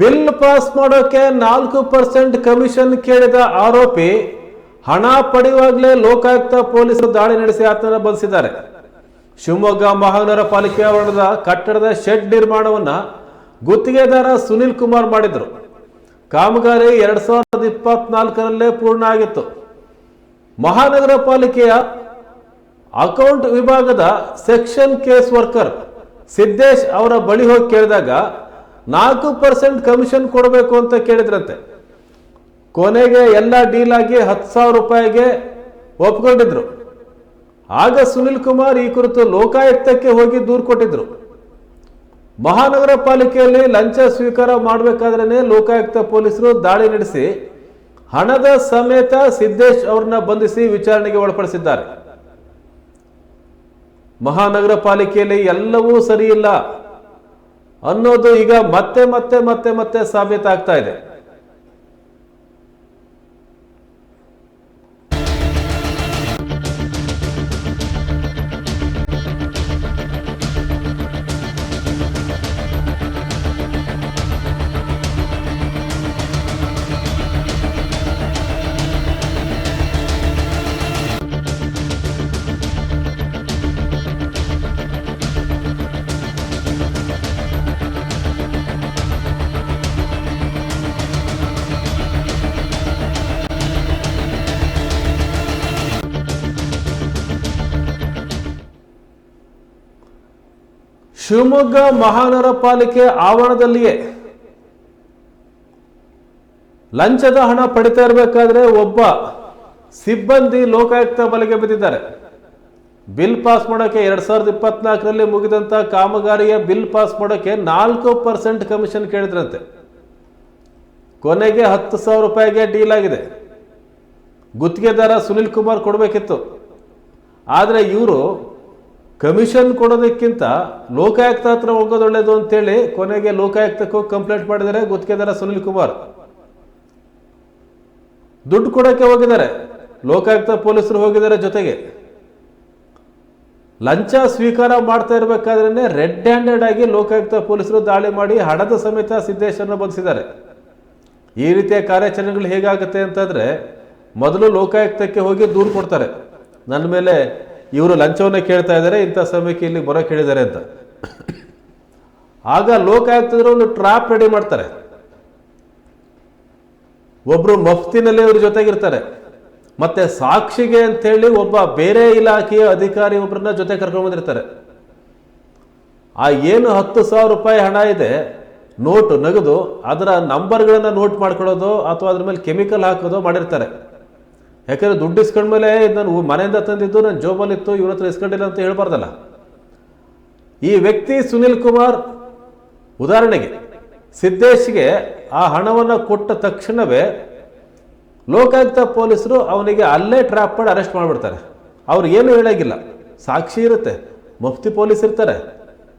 Bill pass ಮಾಡೋಕೆ ನಾಲ್ಕು percent commission ಕೇಳಿದ ಆರೋಪಿ ಹಣ ಪಡೆಯುವಾಗಲೇ ಲೋಕಾಯುಕ್ತ ಪೊಲೀಸರು ದಾಳಿ ನಡೆಸಿ ಆತನ ಬಂಧಿಸಿದ್ದಾರೆ. ಶಿವಮೊಗ್ಗ ಮಹಾನಗರ ಪಾಲಿಕೆ ಆವರಣದ ಕಟ್ಟಡದ ಶೆಡ್ ನಿರ್ಮಾಣವನ್ನ ಗುತ್ತಿಗೆದಾರ ಸುನಿಲ್ ಕುಮಾರ್ ಮಾಡಿದ್ರು. ಕಾಮಗಾರಿ ಎರಡ್ ಸಾವಿರದ ಇಪ್ಪತ್ನಾಲ್ಕರಲ್ಲೇ ಪೂರ್ಣ ಆಗಿತ್ತು. ಮಹಾನಗರ ಪಾಲಿಕೆಯ ಅಕೌಂಟ್ ವಿಭಾಗದ ಸೆಕ್ಷನ್ ಕೇಸ್ ವರ್ಕರ್ ಸಿದ್ದೇಶ್ ಅವರ ಬಳಿ ಹೋಗಿ ಕೇಳಿದಾಗ ನಾಲ್ಕು ಪರ್ಸೆಂಟ್ ಕಮಿಷನ್ ಕೊಡಬೇಕು ಅಂತ ಕೇಳಿದ್ರಂತೆ. ಕೊನೆಗೆ ಎಲ್ಲ ಡೀಲ್ ಆಗಿ ಹತ್ತು ಸಾವಿರ ರೂಪಾಯಿಗೆ ಒಪ್ಕೊಂಡಿದ್ರು. ಆಗ ಸುನಿಲ್ ಕುಮಾರ್ ಈ ಕುರಿತು ಲೋಕಾಯುಕ್ತಕ್ಕೆ ಹೋಗಿ ದೂರು ಕೊಟ್ಟಿದ್ರು. ಮಹಾನಗರ ಪಾಲಿಕೆಯಲ್ಲಿ ಲಂಚ ಸ್ವೀಕಾರ ಮಾಡಬೇಕಾದ್ರೆ ಲೋಕಾಯುಕ್ತ ಪೊಲೀಸರು ದಾಳಿ ನಡೆಸಿ ಹಣದ ಸಮೇತ ಸಿದ್ದೇಶ್ ಅವರನ್ನ ಬಂಧಿಸಿ ವಿಚಾರಣೆಗೆ ಒಳಪಡಿಸಿದ್ದಾರೆ. ಮಹಾನಗರ ಪಾಲಿಕೆಯಲ್ಲಿ ಎಲ್ಲವೂ ಸರಿಯಿಲ್ಲ. ಅನ್ನೋದು ಈಗ ಮತ್ತೆ ಮತ್ತೆ ಮತ್ತೆ ಮತ್ತೆ ಸಾಬೀತಾಗ್ತಾ ಇದೆ. ಶಿವಮೊಗ್ಗ ಮಹಾನಗರ ಪಾಲಿಕೆ ಆವರಣದಲ್ಲಿಯೇ ಲಂಚದ ಹಣ ಪಡಿತಾ ಇರಬೇಕಾದ್ರೆ ಒಬ್ಬ ಸಿಬ್ಬಂದಿ ಲೋಕಾಯುಕ್ತ ಬಲೆಗೆ ಬಿದ್ದಿದ್ದಾರೆ. ಬಿಲ್ ಪಾಸ್ ಮಾಡೋಕೆ ಎರಡ್ ಸಾವಿರದ ಇಪ್ಪತ್ನಾಲ್ಕರಲ್ಲಿ ಮುಗಿದಂತ ಕಾಮಗಾರಿಯ ಬಿಲ್ ಪಾಸ್ ಮಾಡೋಕೆ ನಾಲ್ಕು ಪರ್ಸೆಂಟ್ ಕಮಿಷನ್ ಕೇಳಿದ್ರಂತೆ. ಕೊನೆಗೆ ಹತ್ತು ಸಾವಿರ ರೂಪಾಯಿಗೆ ಡೀಲ್ ಆಗಿದೆ. ಗುತ್ತಿಗೆದಾರ ಸುನಿಲ್ ಕುಮಾರ್ ಕೊಡಬೇಕಿತ್ತು. ಆದರೆ ಇವರು ಕಮಿಷನ್ ಕೊಡೋದಕ್ಕಿಂತ ಲೋಕಾಯುಕ್ತ ಹತ್ರ ಹೋಗೋದು ಒಳ್ಳೇದು ಅಂತೇಳಿ ಕೊನೆಗೆ ಲೋಕಾಯುಕ್ತಕ್ಕೂ ಕಂಪ್ಲೇಂಟ್ ಮಾಡಿದರೆ ಗುತ್ತಿಗೆದಾರ ಸುನಿಲ್ ಕುಮಾರ್. ದುಡ್ಡು ಕೊಡೋಕ್ಕೆ ಹೋಗಿದ್ದಾರೆ. ಲೋಕಾಯುಕ್ತ ಪೊಲೀಸರು ಹೋಗಿದ್ದಾರೆ ಜೊತೆಗೆ. ಲಂಚ ಸ್ವೀಕಾರ ಮಾಡ್ತಾ ಇರಬೇಕಾದ್ರೆ ರೆಡ್ ಹ್ಯಾಂಡೆಡ್ ಆಗಿ ಲೋಕಾಯುಕ್ತ ಪೊಲೀಸರು ದಾಳಿ ಮಾಡಿ ಹಣದ ಸಮೇತ ಸಿದ್ದೇಶನ್ನು ಬಂಧಿಸಿದ್ದಾರೆ. ಈ ರೀತಿಯ ಕಾರ್ಯಾಚರಣೆಗಳು ಹೇಗಾಗುತ್ತೆ ಅಂತಂದ್ರೆ ಮೊದಲು ಲೋಕಾಯುಕ್ತಕ್ಕೆ ಹೋಗಿ ದೂರು ಕೊಡ್ತಾರೆ. ನನ್ನ ಮೇಲೆ ಇವರು ಲಂಚವನ್ನು ಕೇಳ್ತಾ ಇದ್ದಾರೆ, ಇಂಥ ಸಮಯಕ್ಕೆ ಇಲ್ಲಿ ಬರೋ ಕೇಳಿದ್ದಾರೆ ಅಂತ. ಆಗ ಲೋಕಾಯುಕ್ತರು ಒಂದು ಟ್ರಾಪ್ ರೆಡಿ ಮಾಡ್ತಾರೆ. ಒಬ್ರು ಮಫ್ತಿನಲ್ಲಿ ಇವ್ರ ಜೊತೆಗಿರ್ತಾರೆ. ಮತ್ತೆ ಸಾಕ್ಷಿಗೆ ಅಂತೇಳಿ ಒಬ್ಬ ಬೇರೆ ಇಲಾಖೆಯ ಅಧಿಕಾರಿ ಒಬ್ಬರನ್ನ ಜೊತೆ ಕರ್ಕೊಂಡು ಬಂದಿರ್ತಾರೆ. ಆ ಏನು ಹತ್ತು ಸಾವಿರ ರೂಪಾಯಿ ಹಣ ಇದೆ, ನೋಟು ನಗದು, ಅದರ ನಂಬರ್ಗಳನ್ನು ನೋಟ್ ಮಾಡ್ಕೊಳ್ಳೋದು ಅಥವಾ ಅದ್ರ ಮೇಲೆ ಕೆಮಿಕಲ್ ಹಾಕೋದು ಮಾಡಿರ್ತಾರೆ. ಯಾಕಂದ್ರೆ ದುಡ್ಡು ಇಸ್ಕೊಂಡ್ಮೇಲೆ ಇದು ನಾನು ಮನೆಯಿಂದ ತಂದಿದ್ದು ನನ್ನ ಜೋಬಲ್ಲಿತ್ತು ಇವ್ರ ಹತ್ರ ಇಸ್ಕೊಂಡಿಲ್ಲ ಅಂತ ಹೇಳ್ಬಾರ್ದಲ್ಲ. ಈ ವ್ಯಕ್ತಿ ಸುನಿಲ್ ಕುಮಾರ್, ಉದಾಹರಣೆಗೆ, ಸಿದ್ದೇಶ್ಗೆ ಆ ಹಣವನ್ನು ಕೊಟ್ಟ ತಕ್ಷಣವೇ ಲೋಕಾಯುಕ್ತ ಪೊಲೀಸರು ಅವನಿಗೆ ಅಲ್ಲೇ ಟ್ರ್ಯಾಪ್ ಮಾಡಿ ಅರೆಸ್ಟ್ ಮಾಡಿಬಿಡ್ತಾರೆ. ಅವ್ರು ಏನು ಹೇಳಂಗಿಲ್ಲ. ಸಾಕ್ಷಿ ಇರುತ್ತೆ. ಮುಫ್ತಿ ಪೊಲೀಸ್ ಇರ್ತಾರೆ.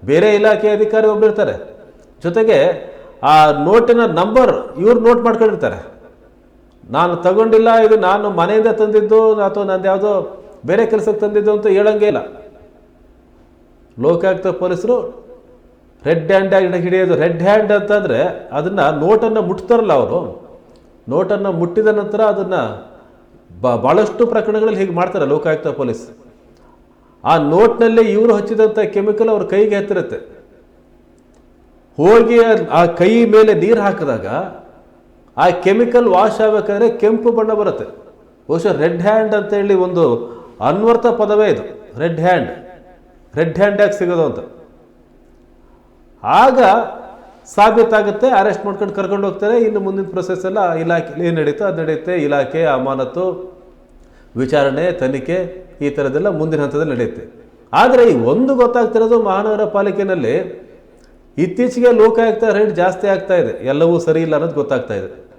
ಬೇರೆ ಇಲಾಖೆ ಅಧಿಕಾರಿ ಒಬ್ಬರಿರ್ತಾರೆ ಜೊತೆಗೆ ಆ ನೋಟಿನ ನಂಬರ್ ಇವ್ರು ನೋಟ್ ಮಾಡ್ಕೊಂಡಿರ್ತಾರೆ. ನಾನು ತಗೊಂಡಿಲ್ಲ, ಇದು ನಾನು ಮನೆಯಿಂದ ತಂದಿದ್ದು ಅಥವಾ ನಂದು ಯಾವುದೋ ಬೇರೆ ಕೆಲಸಕ್ಕೆ ತಂದಿದ್ದು ಅಂತ ಹೇಳಂಗೇ ಇಲ್ಲ. ಲೋಕಾಯುಕ್ತ ಪೊಲೀಸರು ರೆಡ್ ಹ್ಯಾಂಡ್ ಆಗಿ ಹಿಡಿಯೋದು. ರೆಡ್ ಹ್ಯಾಂಡ್ ಅಂತಂದರೆ ಅದನ್ನು ನೋಟನ್ನು ಮುಟ್ತಾರಲ್ಲ ಅವರು. ನೋಟನ್ನು ಮುಟ್ಟಿದ ನಂತರ ಅದನ್ನು ಬ ಭಾಳಷ್ಟು ಪ್ರಕರಣಗಳಲ್ಲಿ ಹೀಗೆ ಮಾಡ್ತಾರೆ ಲೋಕಾಯುಕ್ತ ಪೊಲೀಸ್. ಆ ನೋಟ್ನಲ್ಲಿ ಇವರು ಹಚ್ಚಿದಂಥ ಕೆಮಿಕಲ್ ಅವ್ರ ಕೈಗೆ ಹತ್ತಿರುತ್ತೆ. ಹೋಗಿ ಆ ಕೈ ಮೇಲೆ ನೀರು ಹಾಕಿದಾಗ ಆ ಕೆಮಿಕಲ್ ವಾಶ್ ಆಗಬೇಕಾದ್ರೆ ಕೆಂಪು ಬಣ್ಣ ಬರುತ್ತೆ. ಬಹುಶಃ ರೆಡ್ ಹ್ಯಾಂಡ್ ಅಂತ ಹೇಳಿ ಒಂದು ಅನ್ವರ್ಥ ಪದವೇ ಇದು. Red hand. ರೆಡ್ ಹ್ಯಾಂಡ್ ಸಿಗೋದು ಅಂತ? ಆಗ ಸಾಬೀತಾಗುತ್ತೆ ಅರೆಸ್ಟ್ ಮಾಡ್ಕೊಂಡು ಕರ್ಕೊಂಡು ಹೋಗ್ತಾರೆ. ಇನ್ನು ಮುಂದಿನ ಪ್ರೊಸೆಸ್ ಎಲ್ಲ ಇಲಾಖೆ, ಏನು ನಡೀತೋ? ಅದು ನಡೆಯುತ್ತೆ ಇಲಾಖೆ ಅಮಾನತು ವಿಚಾರಣೆ, ತನಿಖೆ, ಈ ಥರದ್ದೆಲ್ಲ ಮುಂದಿನ ಹಂತದಲ್ಲಿ ನಡೆಯುತ್ತೆ ಆದರೆ ಈ ಒಂದು ಗೊತ್ತಾಗ್ತಿರೋದು ಮಹಾನಗರ ಪಾಲಿಕೆಯಲ್ಲಿ ಇತ್ತೀಚೆಗೆ ಲೋಕಾಯುಕ್ತ ರೇಟ್ ಜಾಸ್ತಿ ಆಗ್ತಾ ಇದೆ. ಎಲ್ಲವೂ ಸರಿ ಇಲ್ಲ ಅನ್ನೋದು ಗೊತ್ತಾಗ್ತಾ ಇದೆ.